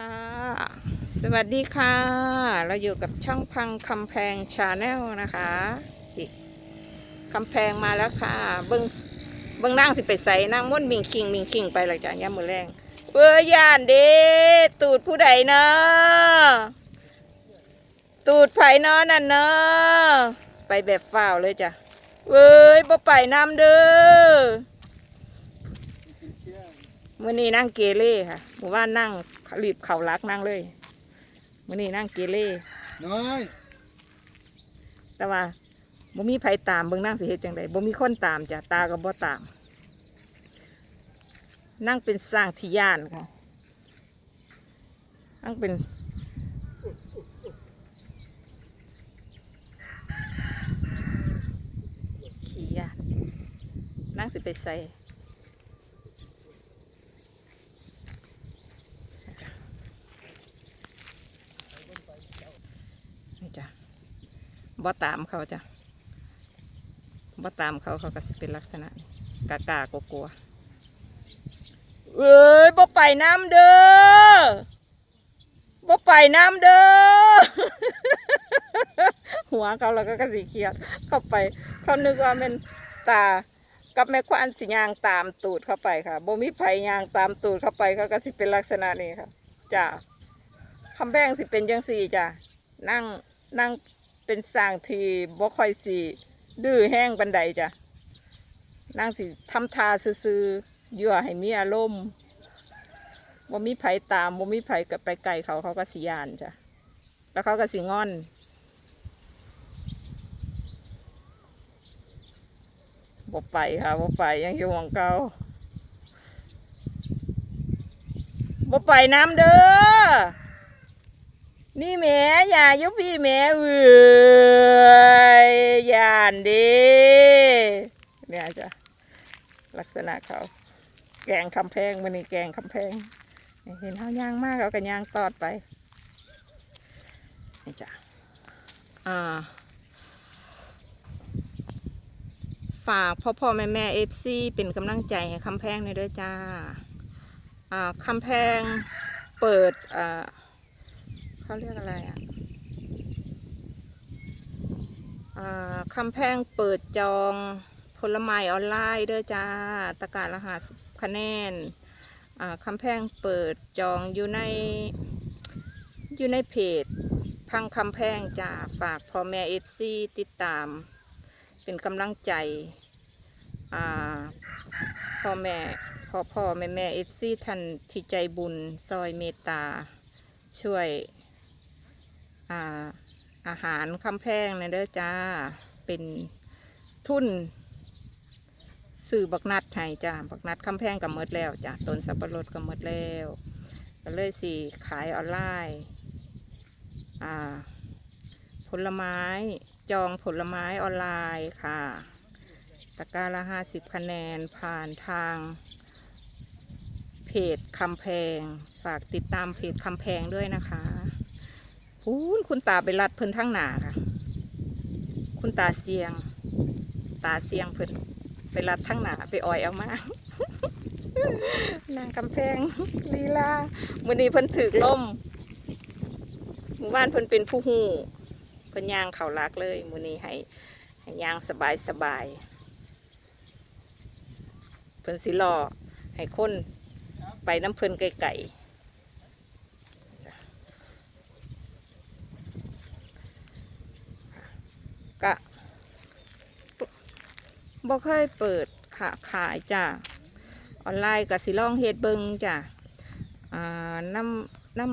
ค่ะ สวัสดีค่ะ เราอยู่กับช่องพังคำแพงชาแนลนะคะอีกคำแพงมาแล้วค่ะ เบิ้งเบิ้งนั่งสิไปใส่นั่งม้วนมิงคิงมิงคิงไปหลังจากย่ามมือแรงเว้ยย่านเด้ตูดผู้ใดเนาะตูดไผ่นาะนั่นเนาะไปแบบฝ้าวเลยจ้ะเว้ยบ่ไปน้ำเด้อ มื่อนี้นั่งเกเร่ค่ะหมู่บ้านนั่งรีบเข่ารักนั่งเลยมื่อนี้นั่งเกเร่น้อยแต่ว่าบ่มีไผตามเบิ่งนั่งสิเฮ็ดจังไดบ่มีคนตามจ้ะตาก็บ่ตาม นั่งเป็นสร้างที่ย่านค่ะนั่งเป็นขี้ย่านนั่งสิไปใส่ นี่จ้ะ บ่ตามเขาจ้ะบ่ตามเขาเขาก็สิเป็นลักษณะกากากลัวเอ้ยบ่ไปน้ำเด้อบ่ไปน้ำเด้อหัวเขาแล้วก็กระสีเขียดเข้าไป เขานึกว่าเป็นตากับแม่ควานสิยางตามตูดเข้าไปค่ะบ่มีไผยางตามตูดเข้าไปเขาก็สิเป็นลักษณะนี้ค่ะจ้ะคำแบงสิเป็นจังสี่จ้ะนั่งนั่ง เป็นสร้างที่บ่ค่อยสิดื้อแห้งบันไดจ้ะนั่งสิทำทาซื่อๆยั่วให้มีอารมณ์บ่มีไผตามบ่มีไผกับไปไกลเขาเขาก็สิยานจ้ะแล้วเขาก็สิงอนบ่ไปค่ะบ่ไปยังอยู่หมองเก่าบ่ไปน้ำเด้อ นี่แม่อย่ายุบพี่แม่เว้ยยานดีเนี่ยจ้ะลักษณะเขาแกงคำแพงมันนี่แกงคำแพงเห็นเขาย่างมากเขาก็ย่างตอดไปนี่จ้ะอ่าฝากพ่อพ่อแม่แม่เอฟซีเป็นกำลังใจให้คำแพงในอยด้วยจ้าอ่าคำแพงเปิดอ่า เขาเรียกอะไรอะคำแพงเปิดจองผลไม้ออนไลน์เด้อจ้าตะการรหัสคะแนนคำแพงเปิดจองอยู่ในอยู่ในเพจ พังคำแพงจ้าฝากพ่อแม่เอฟซีติดตาม เป็นกำลังใจพ่อแม่พ่อพ่อแม่แม่เอฟซีท่านที่ใจบุญซอยเมตตาช่วย อาอาหารคำแพงนะเด้อจ้า เป็นทุนสื่อบักนัดให้จ้า บักนัดคำแพงกับมดแล้วจ้าต้นสับปะรดกับมดแล้วก็เลยสี่ขายออนไลน์อ่าผลไม้จองผลไม้ออนไลน์ค่ะตะกร้าละห้าสิบคะแนนผ่านทางเพจคำแพง ฝากติดตามเพจคำแพงด้วยนะคะ พูนคุณตาไปรัดเพิ่นทั้งหนาค่ะ คุณตาเสียง ตาเสียงเพิ่นไปรัดทั้งหนาไปอ่อยเอามานางคำแพงลีลามือนี้เพิ่นถือล่มหมู่บ้านเพิ่นเป็นผู้หูเพิ่นย่างเขารักเลยมือนี้ให้ให้ย่างสบายสบายเพิ่นสิรอให้คนไปน้ำเพลินไก่ก็ บ่เคยเปิดขาขายจ้ะออนไลน์กับสิลองเฮ็ดเบิงจ้ะอ่าน้ำน้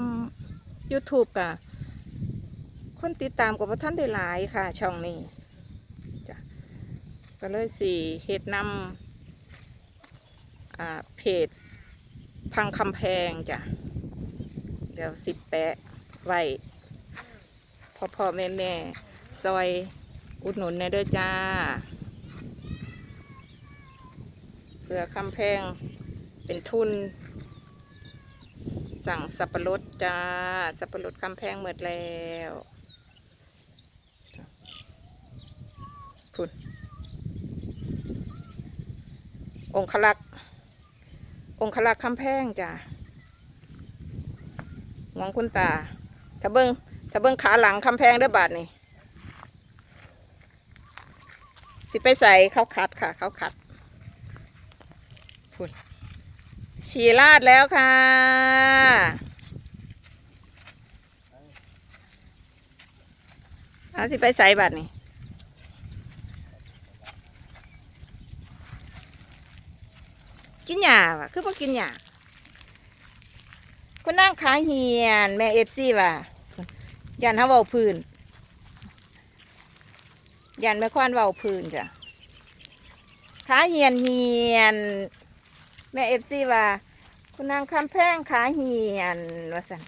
ำยูทูบกะคนติดตามกับท่านได้หลายค่ะ ช่องนี้จ้ะก็เลยสี่เฮ็ดนำอ่าเพจพังคำแพงจ้ะเดี๋ยวสิบแปะไว้พ่อพ่อแม่แม่ซอย อุดหนุนในเด้อจ้าเพื่อคำแพงเป็นทุน สั่งสับปะรดจ้า สับปะรดคำแพงหมดแล้วทุนองคลักษ์องคลักษ์คำแพงจ้ะมองคุณตา ถ้าเบิ้งถ้าเบิ้งขาหลังคำแพงเด้วยบาทนี่ สิไปใส่เขาขัดค่ะ เขาขัดพุ่นฉีลาดแล้วค่ะ เอาสิไปใส่บาทนี่กินหยาวะคือพวกกินหยาคุณนั่งขาเหียน แม่เอฟซีว่ะยันเขาเบาพื้น ยันแม่ควานเบาพื้นจ้ะขาเหียนเหียน แม่เอฟซีว่า คุณนางคำแพงขาเหียนว่าสัน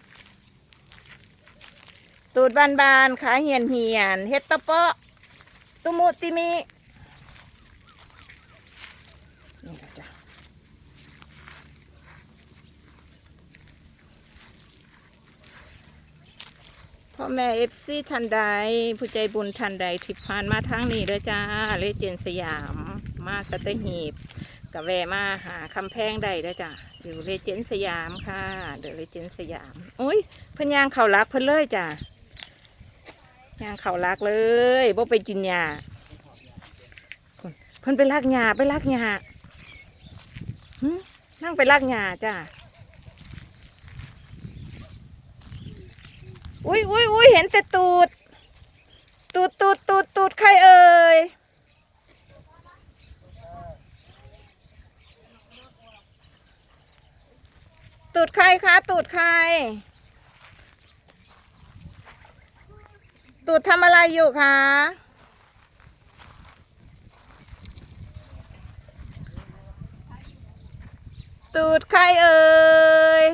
ตูดบานบานๆขาเหียนเหียนเฮ็ดตะเปาะตุมุติมินี่ล่ะจ้ะ พ่อแม่เอฟซีทันใด ผู้ใจบุญทันใดที่ผ่านมาทางนี้เด้อจ้าเลเจนสยาม มาสตหีบกับแวมาหาคำแพงได้เด้อจ้ะอยู่เลเจนสยามค่ะ เดอะเลเจนสยามโอ้ยเพิ่นยางเขารักเพิ่นเลยจ้ะย่างเขารักเลยบ่ไปกินหญ้าเพิ่นไปลักหญ้าไปลักหญ้าหึนั่งไปลักหญ้าจ้ะ อุ้ยอุ้ยอุ้ยเห็นแต่ตูด ตูดตูดตูดตูดใครเอ่ยตูดใครคะตูดใคร ตูดทำอะไรอยู่คะตูดใครเอ่ย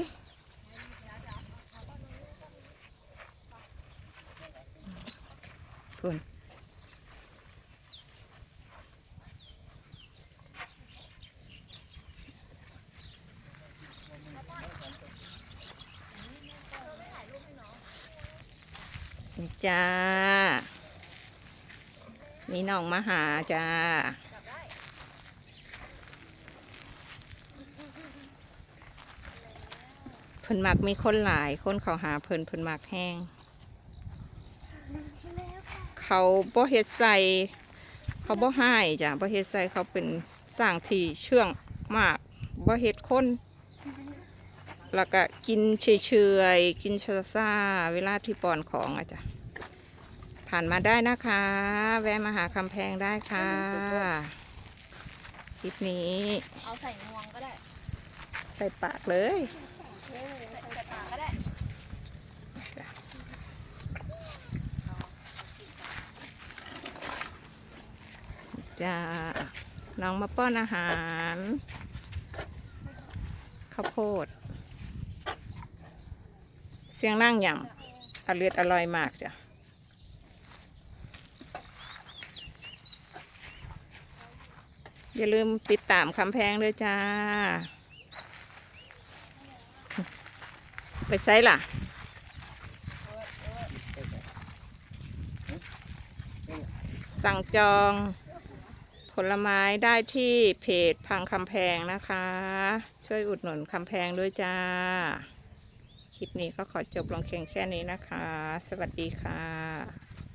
นี่จ้ามีน้องมาหาจ้า เพิ่นมักมีคนหลาย คนเขาหาเพิ่นเพิ่นมักแห้ง เขาบ่เฮ็ดใส่เขาบ่ให้จ้ะบ่เฮ็ดใส่เขาเป็นสร้างที่เชื่องมากบ่เฮ็ดคน แล้วก็กินเฉยๆ กินซ่าๆเวลาที่ป้อนของอะจ้ะผ่านมาได้นะคะ แวะมาหาคำแพงได้ค่ะ คลิปนี้ เอาใส่งวงก็ได้ ใส่ปากเลยใส่ใส่ปากก็ได้จ้าน้องมาป้อนอาหาร ข้าวโพด เสียงนั่งย่งอร่อยอร่อยมากจ้ะอย่าลืมติดตามคำแพงด้วยจ้า ไปไซล่ะสั่งจองผลไม้ได้ที่เพจพังคำแพงนะคะ ช่วยอุดหนุนคำแพงด้วยจ้า ลิปนี้ก็ขอจบลงเพียงแค่นี้นะคะ สวัสดีค่ะ